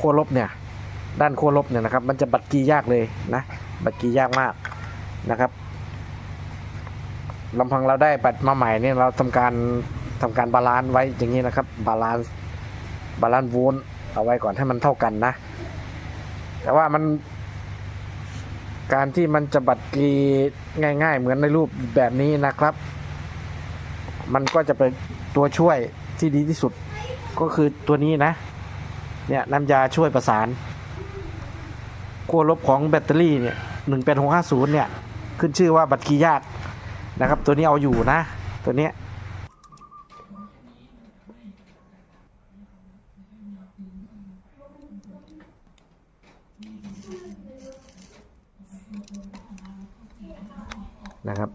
ขั้วลบเนี่ยด้านขั้วลบเนี่ยนะครับ มันจะบัดกียากเลยนะบัดกียากมากนะครับลำพังเราได้บัตรมาใหม่เนี่ยเราทำการทำการบาลานซ์ไว้อย่างนี้นะครับบาลานซ์บาลานซ์โวลต์เอาไว้ก่อนให้มันเท่ากันนะ แต่ว่ามันการที่มันจะบัดกีง่าย ๆ เหมือนในรูปแบบนี้นะครับ มันก็จะเป็นตัวช่วยที่ดีที่สุดก็คือตัวนี้นะ เนี่ยน้ำยาช่วยประสานขั้วลบของแบตเตอรี่เนี่ยหนึ่งเป็นหกห้าศูนย์เนี่ย ขึ้นชื่อว่าบัตรคีย์ยากนะครับ ตัวนี้เอาอยู่นะ ตัวนี้นะครับ